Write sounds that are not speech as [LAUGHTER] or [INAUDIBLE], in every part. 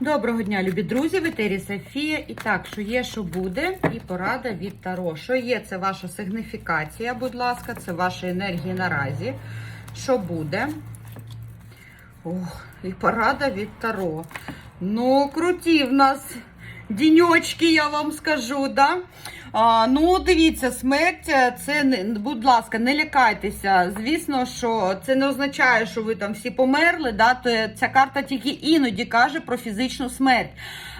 Доброго дня, любі друзі, в етері Софія. І так, що є, що буде, і порада від Таро. Що є, це ваша сигніфікація, будь ласка, це ваші енергії наразі. Що буде? Ох, і порада від Таро. Ну, круті в нас діньочки, я вам скажу, да? А, ну, дивіться, смерть, е, це будь ласка, не лякайтеся. Звісно, що це не означає, що ви там всі померли. Да? То ця карта тільки іноді каже про фізичну смерть.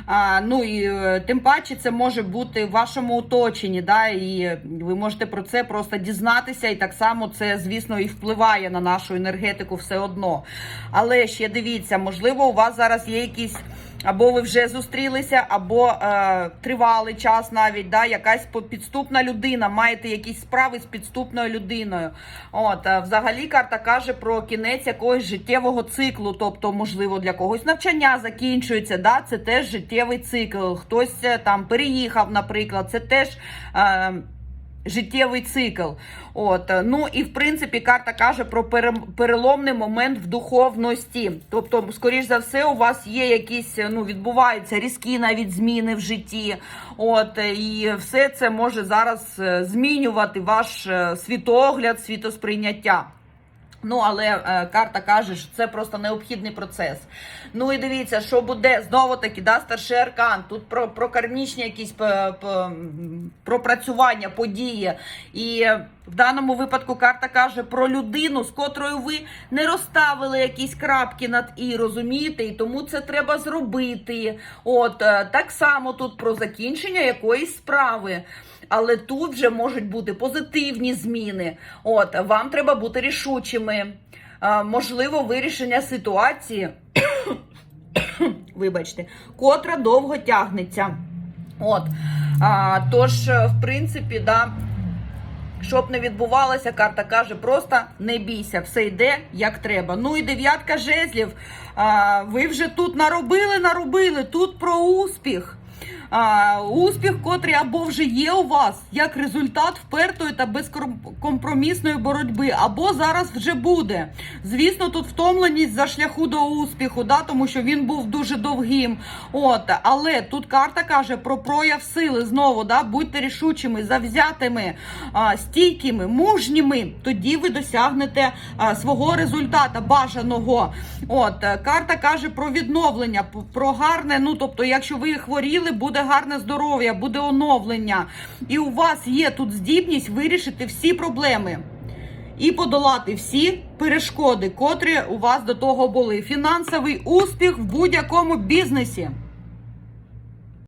А, ну і е, тим паче це може бути в вашому оточенні, да? і ви можете про це просто дізнатися, і так само це, звісно, і впливає на нашу енергетику все одно. Але ще дивіться, можливо, у вас зараз є якісь. Або ви вже зустрілися, або е, тривалий час навіть да, якась підступна людина, маєте якісь справи з підступною людиною. От, е, взагалі карта каже про кінець якогось життєвого циклу, тобто, можливо, для когось навчання закінчується. Да, це теж життєвий цикл. Хтось е, там переїхав, наприклад, це теж. Е, життєвий цикл. От е, ну і в принципі карта каже про пере- переломний момент в духовності. Тобто, скоріш за все, у вас є якісь е, ну відбуваються різкі навіть зміни в житті. От е, і все це може зараз змінювати ваш світогляд, світосприйняття. Ну, але е, карта каже, що це просто необхідний процес. Ну і дивіться, що буде знову таки, да, старший аркан. Тут про, про кармічні якісь пропрацювання, події. І в даному випадку карта каже про людину, з котрою ви не розставили якісь крапки над і, розумієте, і тому це треба зробити. От е, так само тут про закінчення якоїсь справи. Але тут вже можуть бути позитивні зміни. От вам треба бути рішучими. Можливо, вирішення ситуації, [COUGHS] вибачте, котра довго тягнеться. От. А, тож, в принципі, да, щоб не відбувалося, карта каже, просто не бійся, все йде як треба. Ну і дев'ятка жезлів. А, ви вже тут наробили, наробили, тут про успіх. А, успіх, котрий або вже є у вас як результат впертої та безкомпромісної боротьби, або зараз вже буде. Звісно, тут втомленість за шляху до успіху, да, тому що він був дуже довгим. От, але тут карта каже про прояв сили знову. Да, будьте рішучими, завзятими, а, стійкими, мужніми. Тоді ви досягнете а, свого результата бажаного. От карта каже про відновлення, про гарне. Ну тобто, якщо ви хворіли, буде гарне здоров'я, буде оновлення, і у вас є тут здібність вирішити всі проблеми. І подолати всі перешкоди, котрі у вас до того були. Фінансовий успіх в будь-якому бізнесі.